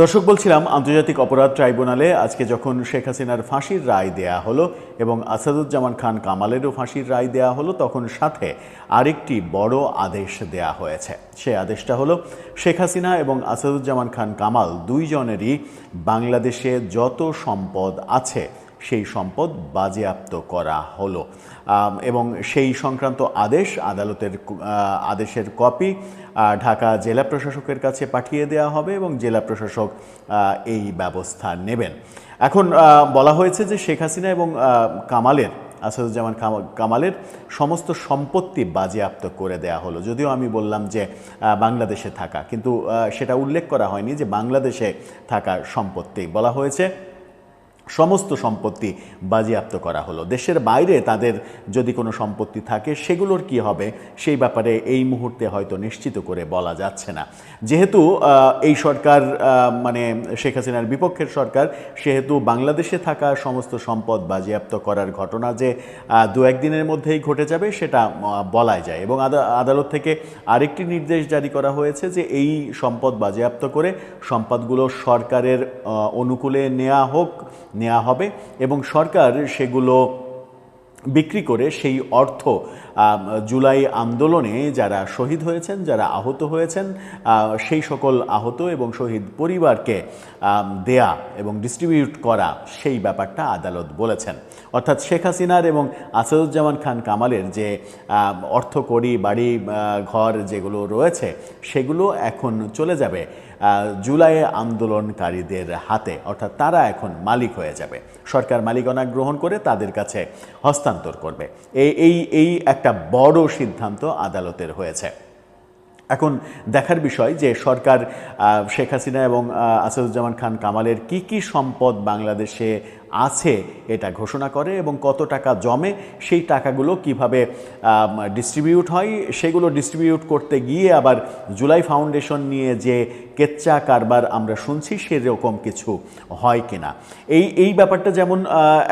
দর্শক, বলছিলাম আন্তর্জাতিক অপরাধ ট্রাইব্যুনালে আজকে যখন শেখ হাসিনার ফাঁসির রায় দেয়া হলো এবং আসাদুজ্জামান খান কামালেরও ফাঁসির রায় দেয়া হলো, তখন সাথে আরেকটি বড় আদেশ দেয়া হয়েছে। সে আদেশটা হলো, শেখ হাসিনা এবং আসাদুজ্জামান খান কামাল দুইজনেরই বাংলাদেশে যত সম্পদ আছে সেই সম্পদ বাজেয়াপ্ত করা হলো। এবং সেই সংক্রান্ত আদেশ আদালতের আদেশের কপি ঢাকা জেলা প্রশাসকের কাছে পাঠিয়ে দেওয়া হবে এবং জেলা প্রশাসক এই ব্যবস্থা নেবেন। এখন বলা হয়েছে যে শেখ হাসিনা এবং কামালের, আসাদুজ্জামান কামালের সমস্ত সম্পত্তি বাজেয়াপ্ত করে দেয়া হলো। যদিও আমি বললাম যে বাংলাদেশে থাকা, কিন্তু সেটা উল্লেখ করা হয়নি যে বাংলাদেশে থাকা সম্পত্তি। বলা হয়েছে সমস্ত সম্পত্তি বাজেয়াপ্ত করা হলো। দেশের বাইরে তাদের যদি কোনো সম্পত্তি থাকে, সেগুলোর কি হবে? সেই ব্যাপারে এই মুহূর্তে হয়তো নিশ্চিত করে বলা যাচ্ছে না। যেহেতু এই সরকার মানে শেখ হাসিনার বিপক্ষের সরকার, সেহেতু বাংলাদেশে থাকা সমস্ত সম্পদ বাজেয়াপ্ত করার ঘটনা যে দু একদিনের মধ্যেই ঘটে যাবে, সেটা বলাই যায়। এবং আদা- আদালত থেকে আরেকটি নির্দেশ জারি করা হয়েছে যে, এই সম্পদ বাজেয়াপ্ত করে সম্পদগুলো সরকারের অনুকূলে নেওয়া হোক নেওয়া হবে এবং সরকার সেগুলো বিক্রি করে সেই অর্থ জুলাই আন্দোলনে যারা শহীদ হয়েছেন, যারা আহত হয়েছেন সেই সকল আহত এবং শহীদ পরিবারকে দেয়া এবং ডিস্ট্রিবিউট করা সেই ব্যাপারটা আদালত বলেছেন। অর্থাৎ শেখ হাসিনার এবং আসাদুজ্জামান খান কামালের যে অর্থ কড়ি, বাড়ি ঘর যেগুলো রয়েছে, সেগুলো এখন চলে যাবে জুলাই আন্দোলনকারীদের হাতে। অর্থাৎ তারা এখন মালিক হয়ে যাবে। সরকার মালিকানা গ্রহণ করে তাদের কাছে হস্তান্তর। করবে। এই এই এই একটা বড় সিদ্ধান্ত আদালতের হয়েছে। এখন দেখার বিষয় যে সরকার শেখ হাসিনা এবং আসাদুজ্জামান খান কামালের কি কি সম্পদ বাংলাদেশে আছে এটা ঘোষণা করে এবং কত টাকা জমে, সেই টাকাগুলো কীভাবে ডিস্ট্রিবিউট হয়, সেগুলো ডিস্ট্রিবিউট করতে গিয়ে আবার জুলাই ফাউন্ডেশন নিয়ে যে কেচ্চা কারবার আমরা শুনছি সেরকম কিছু হয় কিনা। এই এই ব্যাপারটা যেমন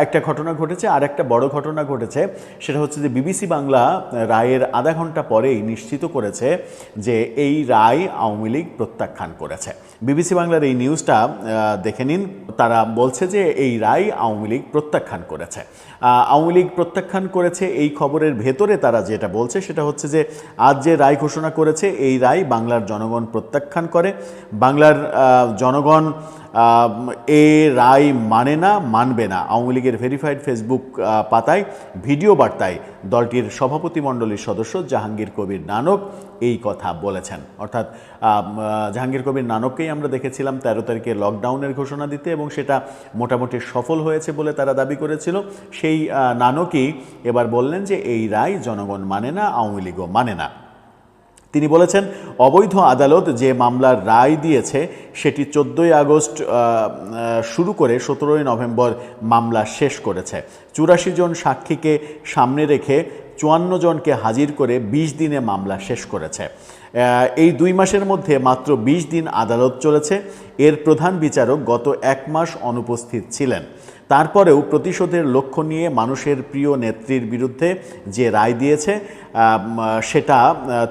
একটা ঘটনা ঘটেছে, আর একটা বড় ঘটনা ঘটেছে, সেটা হচ্ছে যে বিবিসি বাংলা রায়ের আধা ঘণ্টা পরেই নিশ্চিত করেছে যে এই রায় আওয়ামী লীগ প্রত্যাখ্যান করেছে। বিবিসি বাংলার এই নিউজটা দেখে নিন, তারা বলছে যে এই রায় আওয়ামী লীগ প্রত্যাখ্যান করেছে। আওয়ামী লীগ প্রত্যাখ্যান করেছে, এই খবরের ভেতরে তারা যেটা বলছে সেটা হচ্ছে যে, আজ যে রায় ঘোষণা করেছে, এই রায় বাংলার জনগণ প্রত্যাখ্যান করে। বাংলার জনগণ এ রায় মানে না, মানবে না। আওয়ামী লীগের ভেরিফাইড ফেসবুক পাতায় ভিডিও বার্তায় দলটির সভাপতি মণ্ডলীর সদস্য জাহাঙ্গীর কবির নানক এই কথা বলেছেন। অর্থাৎ জাহাঙ্গীর কবির নানককেই আমরা দেখেছিলাম তেরো তারিখে লকডাউনের ঘোষণা দিতে এবং সেটা মোটামুটি সফল হয়েছে বলে তারা দাবি করেছিল। সেই আহ, নানকই এবার বললেন যে এই রায় জনগণ মানে না আওয়ামী লীগও মানে না। তিনি বলেছেন অবৈধ আদালত যে মামলার রায় দিয়েছে সেটি চোদ্দোই আগস্ট শুরু করে সতেরোই নভেম্বর মামলা শেষ করেছে। চুরাশি জন সাক্ষীকে সামনে রেখে চুয়ান্ন জনকে হাজির করে ২০ দিনে মামলা শেষ করেছে। এই দুই মাসের মধ্যে মাত্র ২০ দিন আদালত চলেছে। এর প্রধান বিচারক গত এক মাস অনুপস্থিত ছিলেন। তারপরেও প্রতিশোধের লক্ষ্য নিয়ে মানুষের প্রিয় নেত্রীর বিরুদ্ধে যে রায় দিয়েছে সেটা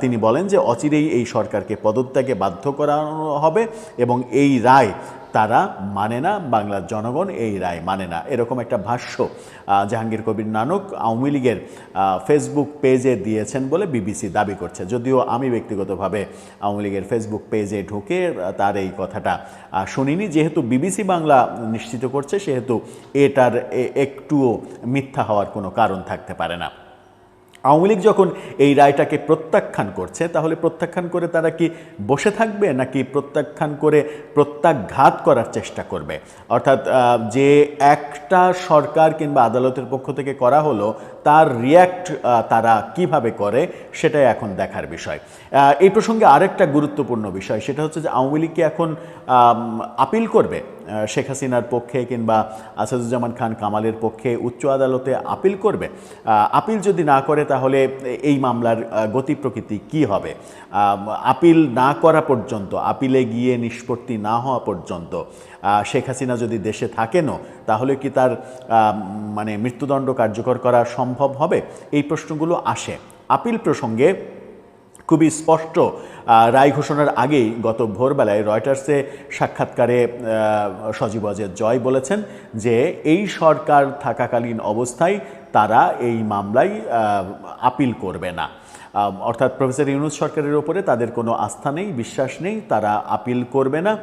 তিনি বলেন যে অচিরেই এই সরকারকে পদত্যাগে বাধ্য করানো হবে এবং এই রায় তারা মানে না, বাংলার জনগণ এই রায় মানে না। এরকম একটা ভাষ্য জাহাঙ্গীর কবির নানক আওয়ামী লীগের ফেসবুক পেজে দিয়েছেন বলে বিবিসি দাবি করছে। যদিও আমি ব্যক্তিগতভাবে আওয়ামী লীগের ফেসবুক পেজে ঢুকে তার এই কথাটা শুনিনি। যেহেতু বিবিসি বাংলা নিশ্চিত করছে, সেহেতু এটার একটুও মিথ্যা হওয়ার কোনো কারণ থাকতে পারে না। আওয়ামী লীগ যখন এই রায়টাকে প্রত্যাখ্যান করছে, তাহলে প্রত্যাখ্যান করে তারা কি বসে থাকবে নাকি প্রত্যাখ্যান করে প্রত্যাঘাত করার চেষ্টা করবে? অর্থাৎ যে একটা সরকার কিংবা আদালতের পক্ষ থেকে করা হলো, তার রিয়্যাক্ট তারা কীভাবে করে সেটাই এখন দেখার বিষয়। এই প্রসঙ্গে আরেকটা গুরুত্বপূর্ণ বিষয়, সেটা হচ্ছে যে আওয়ামী লীগ কি এখন আপিল করবে? শেখ হাসিনার পক্ষে কিংবা আসাদুজ্জামান খান কামালের পক্ষে উচ্চ আদালতে আপিল করবে? আপিল যদি না করে তাহলে এই মামলার গতি প্রকৃতি কি হবে? আপিল না করা পর্যন্ত, আপিলে গিয়ে নিষ্পত্তি না হওয়া পর্যন্ত শেখ হাসিনা যদি দেশে থাকেনও, তাহলে কি তার মানে মৃত্যুদণ্ড কার্যকর করা সম্ভব হবে? এই প্রশ্নগুলো আসে। আপিল প্রসঙ্গে খুবই স্পষ্ট রায় ঘোষণার আগেই গত ভোরবেলায় রয়টার্সে সাক্ষাৎকারে সজীব অজয় জয় বলেছেন যে, এই সরকার থাকাকালীন অবস্থায় তারা এই মামলায় আপিল করবে না। অর্থাৎ প্রফেসর ইউনুস সরকারের ওপরে তাদের কোনো আস্থা নেই, বিশ্বাস নেই, তারা আপিল করবে না।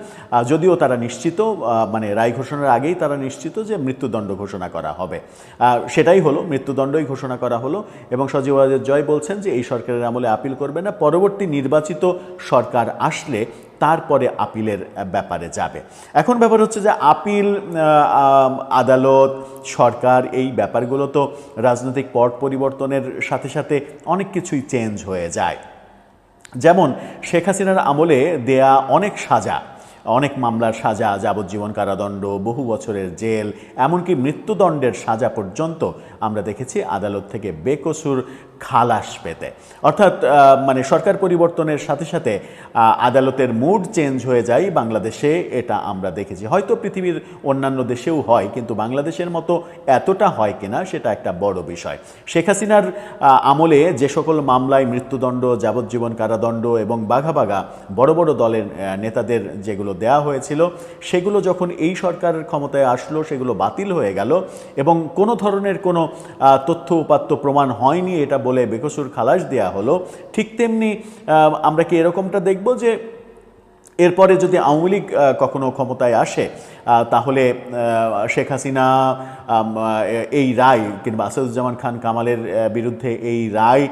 যদিও তারা নিশ্চিত মানে রায় ঘোষণার আগেই তারা নিশ্চিত যে মৃত্যুদণ্ড ঘোষণা করা হবে। সেটাই হলো, মৃত্যুদণ্ডই ঘোষণা করা হলো এবং সজীব জয় বলছেন যে এই সরকারের আমলে আপিল করবে না। পরবর্তী নির্বাচিত সরকার আসলে তারপরে আপিলের ব্যাপারে যাবে। এখন ব্যাপার হচ্ছে যে আপিল আদালত, সরকার এই ব্যাপারগুলো তো রাজনৈতিক পট পরিবর্তনের সাথে সাথে অনেক কিছুই চেঞ্জ হয়ে যায়। যেমন শেখ হাসিনার আমলে দেয়া অনেক সাজা, অনেক মামলার সাজা, যাবজ্জীবন কারাদণ্ড, বহু বছরের জেল, এমনকি মৃত্যুদণ্ডের সাজা পর্যন্ত আমরা দেখেছি আদালত থেকে বেকসুর খালাস পেতে অর্থাৎ মানে সরকার পরিবর্তনের সাথে সাথে আদালতের মুড চেঞ্জ হয়ে যায় বাংলাদেশে, এটা আমরা দেখেছি। হয়তো পৃথিবীর অন্যান্য দেশেও হয়, কিন্তু বাংলাদেশের মতো এতটা হয় কিনা সেটা একটা বড় বিষয়। শেখ হাসিনার আমলে যে সকল মামলায় মৃত্যুদণ্ড, যাবজ্জীবন কারাদণ্ড এবং বাঘা বাঘা বড় বড় দলের নেতাদের যেগুলো দেয়া হয়েছিল, সেগুলো যখন এই সরকারের ক্ষমতায় আসলো, সেগুলো বাতিল হয়ে গেল এবং কোনো ধরনের কোনো তথ্য উপাত্ত প্রমাণ হয়নি, এটা বেকসুর খালাস দেয়া হলো ঠিক তেমনি আমরা কি এরকমটা দেখব যে এরপরে যদি আওয়ামী লীগ কখনো ক্ষমতায় আসে তাহলে শেখ হাসিনা এই রায় কিংবা আসাদুজ্জামান খান কামালের বিরুদ্ধে এই রায়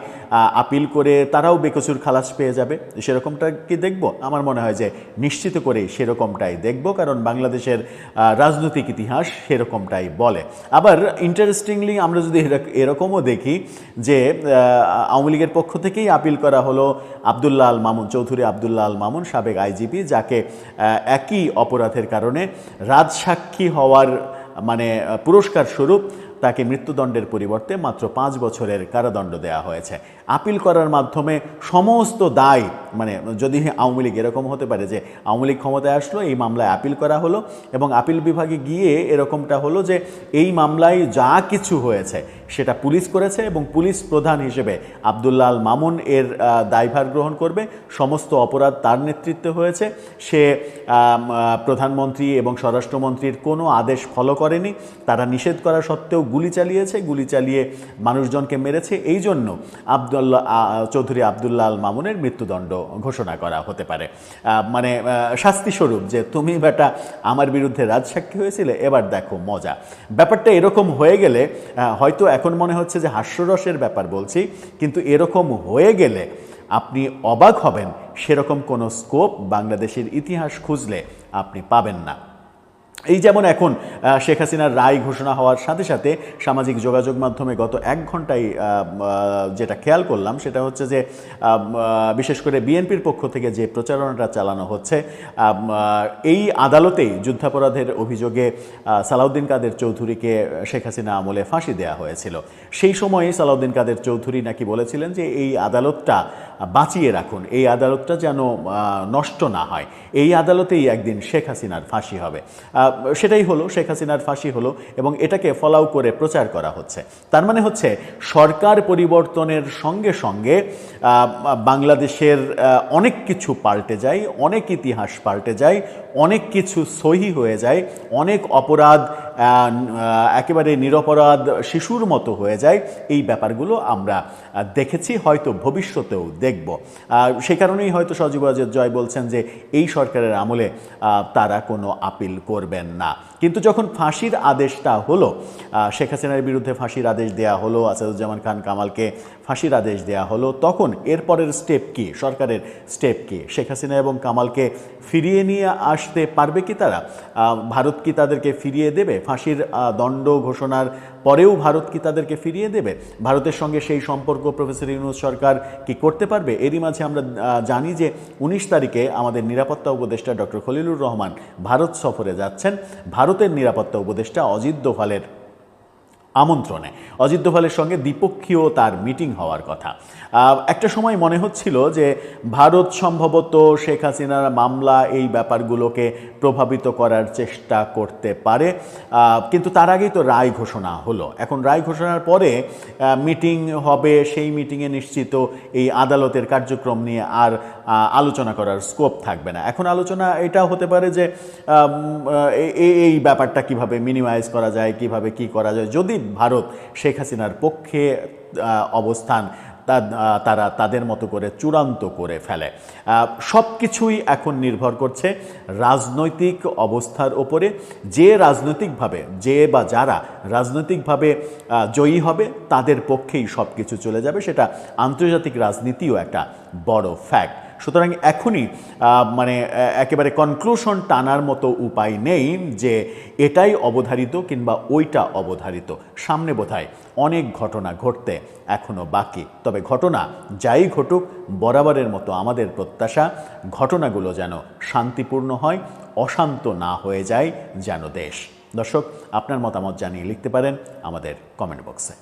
আপিল করে তারাও বেকসুর খালাস পেয়ে যাবে। সেরকমটা কি দেখব? আমার মনে হয় যে নিশ্চিত করে সেরকমটাই দেখব, কারণ বাংলাদেশের রাজনৈতিক ইতিহাস সেরকমটাই বলে। আবার ইন্টারেস্টিংলি আমরা যদি এরকমও দেখি যে আওয়ামী লীগের পক্ষ থেকেই আপিল করা হলো আবদুল্লাহ আল মামুন, চৌধুরী আবদুল্লাহ আল মামুন, সাবেক আইজিপি যাকে একই অপরাধের কারণে রাজসাক্ষী হওয়ার মানে পুরস্কার স্বরূপ তাকে মৃত্যুদণ্ডের পরিবর্তে মাত্র পাঁচ বছরের কারাদণ্ড দেওয়া হয়েছে। আপিল করার মাধ্যমে সমস্ত দায় মানে যদি আওয়ামী লীগ এরকম হতে পারে যে আওয়ামী লীগ ক্ষমতায় আসলো, এই মামলায় আপিল করা হলো এবং আপিল বিভাগে গিয়ে এরকমটা হলো যে এই মামলায় যা কিছু হয়েছে সেটা পুলিশ করেছে এবং পুলিশ প্রধান হিসেবে আবদুল্লাহ আল মামুন এর দায়ভার গ্রহণ করবে। সমস্ত অপরাধ তার নেতৃত্বে হয়েছে। সে প্রধানমন্ত্রী এবং স্বরাষ্ট্রমন্ত্রীর কোনো আদেশ ফলো করেনি। তারা নিষেধ করা সত্ত্বেও গুলি চালিয়েছে। গুলি চালিয়ে মানুষজনকে মেরেছে। এই জন্য আবদুল্লাহ আহ, চৌধুরী আবদুল্লাহ আল মামুনের মৃত্যুদণ্ড ঘোষণা করা হতে পারে। মানে শাস্তিস্বরূপ যে তুমি বেটা আমার বিরুদ্ধে রাজসাক্ষী হয়েছিলে এবার দেখো মজা। ব্যাপারটা এরকম হয়ে গেলে হয়তো এখন মনে হচ্ছে যে হাস্যরসের ব্যাপার বলছি, কিন্তু এরকম হয়ে গেলে আপনি অবাক হবেন, সেরকম কোনো স্কোপ বাংলাদেশের ইতিহাস খুঁজলে আপনি পাবেন না। এই যেমন এখন শেখ হাসিনার রায় ঘোষণা হওয়ার সাথে সাথে সামাজিক যোগাযোগ মাধ্যমে গত এক ঘন্টায় যেটা খেয়াল করলাম সেটা হচ্ছে যে বিশেষ করে বিএনপির পক্ষ থেকে যে প্রচারণাটা চালানো হচ্ছে এই আদালতেই যুদ্ধাপরাধের অভিযোগে সালাউদ্দিন কাদের চৌধুরীকে শেখ হাসিনা আমলে ফাঁসি দেওয়া হয়েছিল। সেই সময়ে সালাউদ্দিন কাদের চৌধুরী নাকি বলেছিলেন যে, এই আদালতটা বাঁচিয়ে রাখুন, এই আদালতটা যেন নষ্ট না হয়, এই আদালতেই একদিন শেখ হাসিনার ফাঁসি হবে। সেটাই হলো শেখ হাসিনার ফাঁসি হলো এবং এটাকে ফলাও করে প্রচার করা হচ্ছে। তার মানে হচ্ছে সরকার পরিবর্তনের সঙ্গে সঙ্গে বাংলাদেশের অনেক কিছু পাল্টে যায়, অনেক ইতিহাস পাল্টে যায়, অনেক কিছু সহি হয়ে যায়, অনেক অপরাধ একেবারে নিরপরাধ শিশুর মতো হয়ে যায়। এই ব্যাপারগুলো আমরা দেখেছি, হয়তো ভবিষ্যতেও দেখব। সে কারণেই হয়তো সজীব জয় বলছেন যে এই সরকারের আমলে তারা কোনো আপিল করবেন না কিন্তু যখন ফাঁসির আদেশটা হলো শেখ হাসিনার বিরুদ্ধে ফাঁসির আদেশ দেয়া হলো, আসাদুজ্জামান খান কামালকে ফাঁসির আদেশ দেয়া হলো, তখন এরপরের স্টেপ কি? সরকারের স্টেপ কি? শেখ হাসিনা এবং কামালকে ফিরিয়ে নিয়ে আসতে পারবে কি তারা? ভারত কি তাদেরকে ফিরিয়ে দেবে? ফাঁসির দণ্ড ঘোষণার পরেও ভারত কি তাদেরকে ফিরিয়ে দেবে? ভারতের সঙ্গে সেই সম্পর্ক প্রফেসর ইউনুস সরকার কি করতে পারবে? এরই মাঝে আমরা জানি যে উনিশ তারিখে আমাদের নিরাপত্তা উপদেষ্টা ডক্টর খলিলুর রহমান ভারত সফরে যাচ্ছেন। ভারতের নিরাপত্তা উপদেষ্টা অজিত দোভালের। আমন্ত্রণে। অজিত দোভালের সঙ্গে দ্বিপক্ষীয় তার মিটিং হওয়ার কথা। একটা সময় মনে হচ্ছিল যে ভারত সম্ভবত শেখ হাসিনার মামলা এই ব্যাপারগুলোকে প্রভাবিত করার চেষ্টা করতে পারে। কিন্তু তার আগেই তো রায় ঘোষণা হলো। এখন রায় ঘোষণার পরে মিটিং হবে, সেই মিটিংয়ে নিশ্চিত এই আদালতের কার্যক্রম নিয়ে আর আলোচনা করার স্কোপ থাকবে না। এখন আলোচনা এটা হতে পারে যে এই ব্যাপারটা কীভাবে মিনিমাইজ করা যায়, কীভাবে কি করা যায়। যদি ভারত শেখ হাসিনার পক্ষে অবস্থান তারা তাদের মতো করে চূড়ান্ত করে ফেলে। সব কিছুই এখন নির্ভর করছে রাজনৈতিক অবস্থার ওপরে। যে রাজনৈতিকভাবে, যে বা যারা রাজনৈতিকভাবে জয়ী হবে, তাদের পক্ষেই সব কিছু চলে যাবে। সেটা আন্তর্জাতিক রাজনীতিও একটা বড় ফ্যাক্ট সুতরাং এখনই মানে একেবারে কনক্লুশন টানার মতো উপায় নেই যে এটাই অবধারিত কিংবা ওইটা অবধারিত। সামনে বোধহয় অনেক ঘটনা ঘটতে এখনও বাকি। তবে ঘটনা যাই ঘটুক, বরাবরের মতো আমাদের প্রত্যাশা, ঘটনাগুলো যেন শান্তিপূর্ণ হয়, অশান্ত না হয়ে যায় যেন দেশ। দর্শক, আপনার মতামত জানিয়ে লিখতে পারেন আমাদের কমেন্ট বক্সে